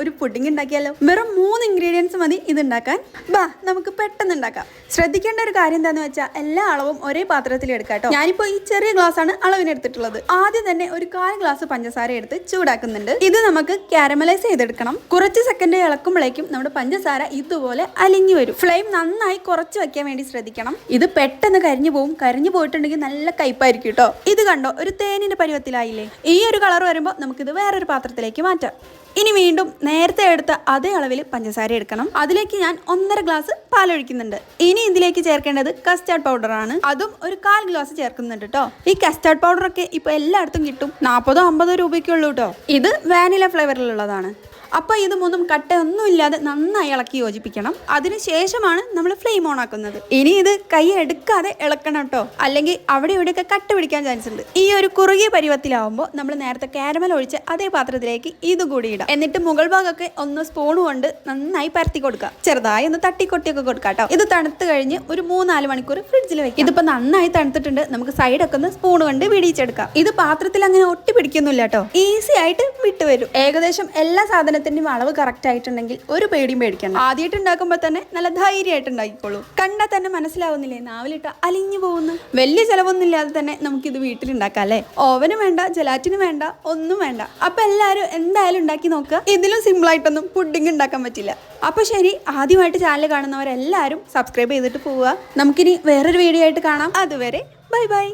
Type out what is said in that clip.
ഒരു പുഡിംഗ് ഉണ്ടാക്കിയാലോ? വെറും മൂന്ന് ഇൻഗ്രീഡിയൻസ് മതി ഇത് ഉണ്ടാക്കാൻ ബാ നമുക്ക് പെട്ടെന്ന് ഉണ്ടാക്കാം. ശ്രദ്ധിക്കേണ്ട ഒരു കാര്യം എന്താന്ന് വെച്ചാൽ എല്ലാ അളവും ഒരേ പാത്രത്തിൽ എടുക്കാട്ടോ കേട്ടോ. ഞാനിപ്പോ ഈ ചെറിയ ഗ്ലാസ് ആണ് അളവിന് എടുത്തിട്ടുള്ളത്. ആദ്യം തന്നെ ഒരു കാൽ ഗ്ലാസ് പഞ്ചസാര എടുത്ത് ചൂടാക്കുന്നുണ്ട്. ഇത് നമുക്ക് കാരമലൈസ് ചെയ്തെടുക്കണം. കുറച്ച് സെക്കൻഡ് ഇളക്കുമ്പോഴേക്കും നമ്മുടെ പഞ്ചസാര ഇതുപോലെ അലിഞ്ഞു വരും. ഫ്ലെയിം നന്നായി കുറച്ച് വെക്കാൻ വേണ്ടി ശ്രദ്ധിക്കണം. ഇത് പെട്ടെന്ന് കരിഞ്ഞു പോകും കരിഞ്ഞു പോയിട്ടുണ്ടെങ്കിൽ നല്ല കയ്പായിരിക്കും കേട്ടോ. ഇത് കണ്ടോ ഒരു തേനിന്റെ പരുവത്തിലായില്ലേ? ഈ ഒരു കളർ വരുമ്പോൾ നമുക്കിത് വേറൊരു പാത്രത്തിലേക്ക് മാറ്റാം. ഇനി വീണ്ടും നേരത്തെ എടുത്ത അതേ അളവിൽ പഞ്ചസാര എടുക്കണം. അതിലേക്ക് ഞാൻ ഒന്നര ഗ്ലാസ് പാലൊഴിക്കുന്നുണ്ട്. ഇനി ഇതിലേക്ക് ചേർക്കേണ്ടത് കസ്റ്റാർഡ് പൗഡർ ആണ്. അതും ഒരു കാൽ ഗ്ലാസ് ചേർക്കുന്നുണ്ട് കേട്ടോ ഈ കസ്റ്റാർഡ് പൗഡർ ഒക്കെ ഇപ്പൊ എല്ലായിടത്തും കിട്ടും. നാൽപ്പതോ അമ്പതോ രൂപയ്ക്കുള്ളൂ കേട്ടോ ഇത് വാനില ഫ്ലേവറിലുള്ളതാണ് അപ്പോൾ ഇത് മൂന്നും കട്ടയൊന്നും ഇല്ലാതെ നന്നായി ഇളക്കി യോജിപ്പിക്കണം. അതിനുശേഷമാണ് നമ്മൾ ഫ്ലെയിം ഓൺ ആക്കുന്നത്. ഇനി ഇത് കൈ എടുക്കാതെ ഇളക്കണം കേട്ടോ. അല്ലെങ്കിൽ അവിടെ ഇവിടെയൊക്കെ കട്ട പിടിക്കാൻ ചാൻസ് ഉണ്ട്. ഈ ഒരു കുറുകിയ പരുവത്തിലാവുമ്പോൾ നമ്മൾ നേരത്തെ കാരമൽ ഒഴിച്ച് അതേ പാത്രത്തിലേക്ക് ഇത് കൂടി ഇടാം. എന്നിട്ട് മുകൾ ഭാഗമൊക്കെ ഒന്ന് സ്പൂൺ കൊണ്ട് നന്നായി പരത്തി കൊടുക്കുക. ചെറുതായി ഒന്ന് തട്ടിക്കൊട്ടിയൊക്കെ കൊടുക്കാം കേട്ടോ. ഇത് തണുത്ത് കഴിഞ്ഞ് ഒരു മൂന്നാൽ മണിക്കൂർ ഫ്രിഡ്ജിൽ വെക്കാം. ഇതിപ്പോൾ നന്നായി തണുത്തിട്ടുണ്ട്. നമുക്ക് സൈഡൊക്കെ ഒന്ന് സ്പൂൺ കൊണ്ട് വിടിയിച്ചെടുക്കാം. ഇത് പാത്രത്തിൽ അങ്ങനെ ഒട്ടി പിടിക്കുന്നില്ല കേട്ടോ. ഈസി ആയിട്ട് വിട്ടുവരും ഏകദേശം എല്ലാ സാധനത്തിന്റെയും അളവ് കറക്റ്റ് ആയിട്ടുണ്ടെങ്കിൽ ഒരു പേടിയും പേടിക്കണം ആദ്യമായിട്ട് ഉണ്ടാക്കുമ്പോൾ തന്നെ നല്ല ധൈര്യമായിട്ട് ഉണ്ടാക്കിക്കോളൂ. കണ്ടാൽ തന്നെ മനസ്സിലാവുന്നില്ലേ നാവിലിട്ട് അലിഞ്ഞു പോകുന്നു? വലിയ ചെലവൊന്നും ഇല്ലാതെ തന്നെ ഇത് വീട്ടിൽ ഉണ്ടാക്കാം അല്ലേ? ഓവനും വേണ്ട ജലാറ്റിന് വേണ്ട ഒന്നും വേണ്ട. അപ്പൊ എല്ലാവരും എന്തായാലും ഉണ്ടാക്കി നോക്കുക ഇതിലും സിമ്പിൾ ആയിട്ടൊന്നും പുഡിംഗ് ഉണ്ടാക്കാൻ പറ്റില്ല. അപ്പൊ ശരി ആദ്യമായിട്ട് ചാനൽ കാണുന്നവരെല്ലാവരും സബ്സ്ക്രൈബ് ചെയ്തിട്ട് പോവുക. നമുക്കിനി വേറൊരു വീഡിയോ ആയിട്ട് കാണാം. അതുവരെ ബൈ ബൈ.